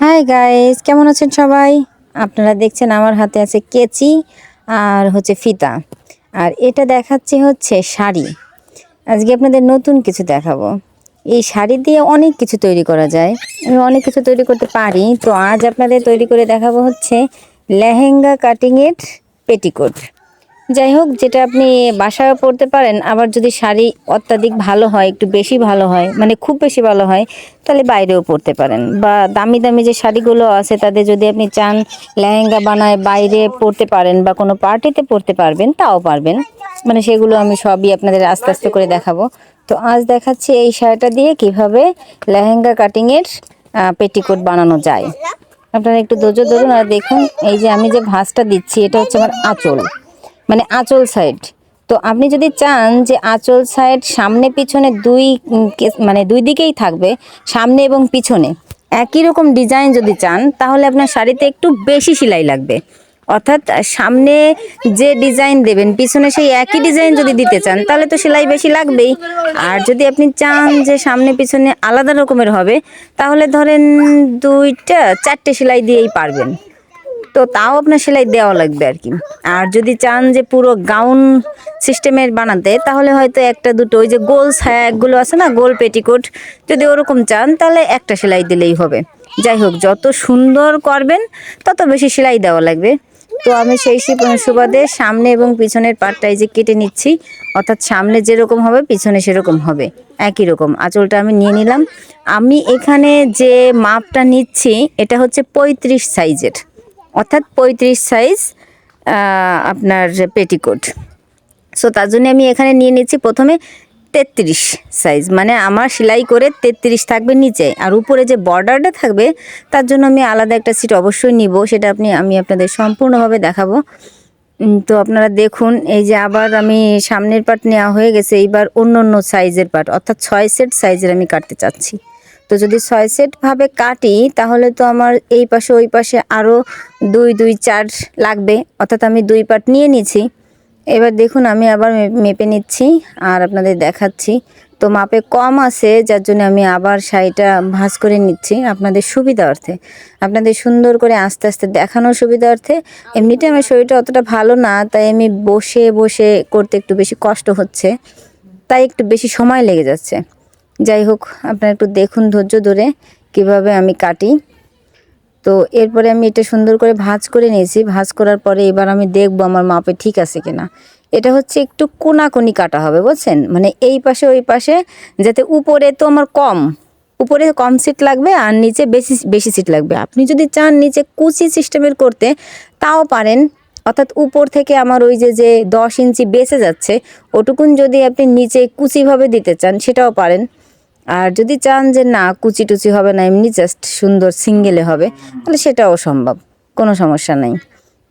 Hi guys কেমন আছেন সবাই? আপনারা দেখছেন আমার হাতে আছে কেচি আর হচ্ছে ফিতা। আর এটা দেখাচ্ছে হচ্ছে শাড়ি। আজকে আপনাদের নতুন কিছু দেখাবো। এই শাড়ি দিয়ে অনেক কিছু তৈরি করা যায়। আমি অনেক কিছু তৈরি করতে পারি। তো আজ আপনাদের তৈরি করে দেখাবো হচ্ছে লেহেঙ্গা কাটিংয়ের পেটিকোট। যাই হোক, যেটা আপনি বাসায় পরতে পারেন, আবার যদি শাড়ি অত্যাধিক ভালো হয়, একটু বেশি ভালো হয় মানে খুব বেশি ভালো হয়, তাহলে বাইরেও পরতে পারেন। বা দামি দামি যে শাড়িগুলো আছে, তাদের যদি আপনি চান লেহেঙ্গা বানায় বাইরে পরতে পারেন বা কোনো পার্টিতে পরতে পারবেন, তাও পারবেন। মানে সেগুলো আমি সবই আপনাদের আস্তে আস্তে করে দেখাবো। তো আজ দেখাচ্ছি এই শাড়িটা দিয়ে কীভাবে লেহেঙ্গা কাটিংয়ের পেটিকোট বানানো যায়। আপনারা একটু ধৈর্য ধরুন আর দেখুন, এই যে আমি যে ভাঁজটা দিচ্ছি, এটা হচ্ছে আমার আঁচল। মানে আঁচল সাইড তো আপনি যদি চান যে আঁচল সাইড সামনে পিছনে দুই মানে দুই দিকেই থাকবে, সামনে এবং পিছনে। একই রকম ডিজাইন যদি চান, তাহলে আপনার শাড়িতে একটু বেশি সেলাই লাগবে। অর্থাৎ সামনে যে ডিজাইন দেবেন, পিছনে সেই একই ডিজাইন যদি দিতে চান, তাহলে তো সেলাই বেশি লাগবেই। আর যদি আপনি চান যে সামনে পিছনে আলাদা রকমের হবে, তাহলে ধরেন দুইটা, চারটে সেলাই দিয়েই পারবেন। তো তাও আপনার সেলাই দেওয়া লাগবে আর কি। আর যদি চান যে পুরো গাউন সিস্টেমের বানাতে, তাহলে হয়তো একটা দুটো, ওই যে গোল ছায়াগুলো আছে না, গোল পেটিকোট যদি ওরকম চান, তাহলে একটা সেলাই দিলেই হবে। যাই হোক, যত সুন্দর করবেন, তত বেশি সেলাই দেওয়া লাগবে। তো আমি সেই সুবাদে সামনে এবং পিছনের পাটটাই যে কেটে নিচ্ছি। অর্থাৎ সামনে যেরকম হবে, পিছনে সেরকম হবে। একই রকম। আঁচলটা আমি নিয়ে নিলাম। আমি এখানে যে মাপটা নিচ্ছি, এটা হচ্ছে পঁয়ত্রিশ সাইজের। অর্থাৎ পঁয়ত্রিশ সাইজ আপনার পেটিকোট সো তার জন্য আমি এখানে নিয়ে নিচ্ছি প্রথমে তেত্রিশ সাইজ মানে আমার সেলাই করে তেত্রিশ থাকবে নিচে। আর উপরে যে বর্ডারটা থাকবে, তার জন্য আমি আলাদা একটা সিট অবশ্যই নিব, সেটা আপনি, আমি আপনাদের সম্পূর্ণভাবে দেখাবো। তো আপনারা দেখুন, এই যে আবার আমি সামনের পার্ট নেওয়া হয়ে গেছে, এইবার অন্য অন্য সাইজের পার্ট অর্থাৎ ছয় সেট সাইজের আমি কাটতে চাচ্ছি। তো যদি ছয় সেট ভাবে কাটি, তাহলে তো আমার এই পাশে ওই পাশে আরও দুই দুই, চার লাগবে। অর্থাৎ আমি দুই পার্ট নিয়ে নিছি এবার দেখুন, আমি আবার মেপে নিচ্ছি আর আপনাদের দেখাচ্ছি। তো মাপে কম আছে, যার জন্য আমি আবার শাড়িটা ভাঁজ করে নিচ্ছি আপনাদের সুবিধার্থে। আপনাদের সুন্দর করে আস্তে আস্তে দেখানোর সুবিধার্থে। এমনিতে আমার শরীরটা অতটা ভালো না, তাই আমি বসে বসে করতে একটু বেশি কষ্ট হচ্ছে। তাই একটু বেশি সময় লেগে যাচ্ছে। যাই হোক আপনারা একটু দেখুন ধৈর্য ধরে কীভাবে আমি কাটি। তো এরপরে আমি এটা সুন্দর করে ভাঁজ করে নিয়েছি। ভাঁজ করার পরে এবার আমি দেখব আমার মাপে ঠিক আছে কিনা। এটা হচ্ছে একটু কোনাকুনি কাটা হবে, বুঝছেন? মানে এই পাশে, ওই পাশে, যাতে উপরে তো আমার কম। উপরে কম সিট লাগবে আর নিচে বেশি বেশি সিট লাগবে। আপনি যদি চান নিচে কুচি সিস্টেমের করতে, তাও পারেন। অর্থাৎ উপর থেকে আমার ওই যে যে দশ ইঞ্চি বেঁচে যাচ্ছে, ওটুকুন যদি আপনি নিচে কুচিভাবে দিতে চান, সেটাও পারেন। আর যদি চান যে না কুচি টুচি হবে না, এমনি জাস্ট সুন্দর সিঙ্গেলে হবে, তাহলে সেটাও সম্ভব, কোনো সমস্যা নেই।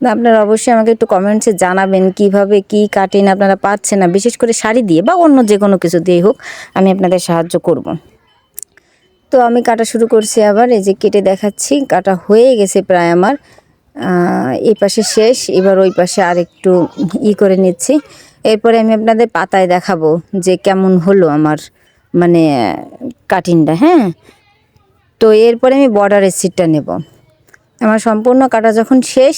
আপনারা অবশ্যই আমাকে একটু কমেন্টসে জানাবেন কীভাবে, কি কাটিং আপনারা পাচ্ছেন না বিশেষ করে শাড়ি দিয়ে বা অন্য যে কোনো কিছু দিয়েই হোক, আমি আপনাদের সাহায্য করব। তো আমি কাটা শুরু করছি আবার, এই যে কেটে দেখাচ্ছি, কাটা হয়ে গেছে প্রায় আমার। এই পাশে শেষ, এবার ওই পাশে আর একটু ই করে নিচ্ছি। এরপরে আমি আপনাদের পাতায় দেখাবো যে কেমন হলো আমার মানে কাটিংটা হ্যাঁ? তো এরপরে আমি বর্ডারের সিটটা নেব। আমার সম্পূর্ণ কাটা যখন শেষ,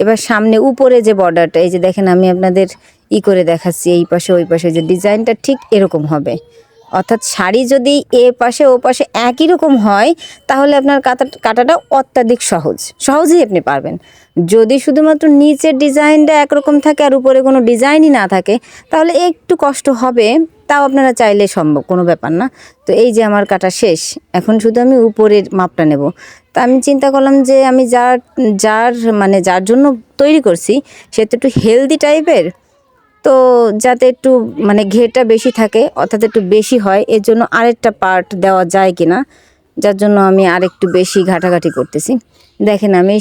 এবার সামনে উপরে যে বর্ডারটা এই যে দেখেন আমি আপনাদের ই করে দেখাচ্ছি, এই পাশে, ওই পাশে, যে ডিজাইনটা ঠিক এরকম হবে। অর্থাৎ শাড়ি যদি এ পাশে, ও পাশে একই রকম হয়, তাহলে আপনার কাটা কাটাটা অত্যাধিক সহজ। সহজেই আপনি পারবেন। যদি শুধুমাত্র নিচের ডিজাইনটা একরকম থাকে আর উপরে কোনো ডিজাইনই না থাকে, তাহলে একটু কষ্ট হবে। তাও আপনারা চাইলে সম্ভব, কোনো ব্যাপার না। তো এই যে আমার কাটা শেষ, এখন শুধু আমি উপরের মাপটা নেব। তা আমি চিন্তা করলাম যে আমি যার যার মানে যার জন্য তৈরি করছি, সে তো একটু হেলদি টাইপের তো যাতে একটু মানে ঘেরটা বেশি থাকে, অর্থাৎ একটু বেশি হয়, এর জন্য আরেকটা পার্ট দেওয়া যায় কি না যার জন্য আমি আরেকটু বেশি ঘাটাঘাটি করতেছি। দেখেন আমি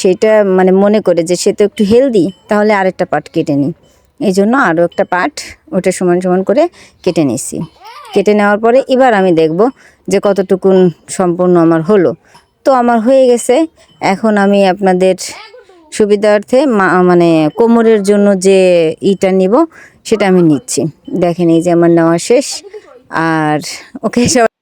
সেটা মানে মনে করে যে সে তো একটু হেলদি তাহলে আরেকটা পার্ট কেটে নিই। এই জন্য আরও একটা পার্ট ওটা সমান সমান করে কেটে নিছি কেটে নেওয়ার পরে এবার আমি দেখব যে কতটুকুন সম্পূর্ণ আমার হলো। তো আমার হয়ে গেছে। এখন আমি আপনাদের সুবিধার্থে মানে কোমরের জন্য যে ইটা নিব, সেটা আমি নিচ্ছি। দেখেন এই যে আমার নেওয়া শেষ। আর ওকে সবাই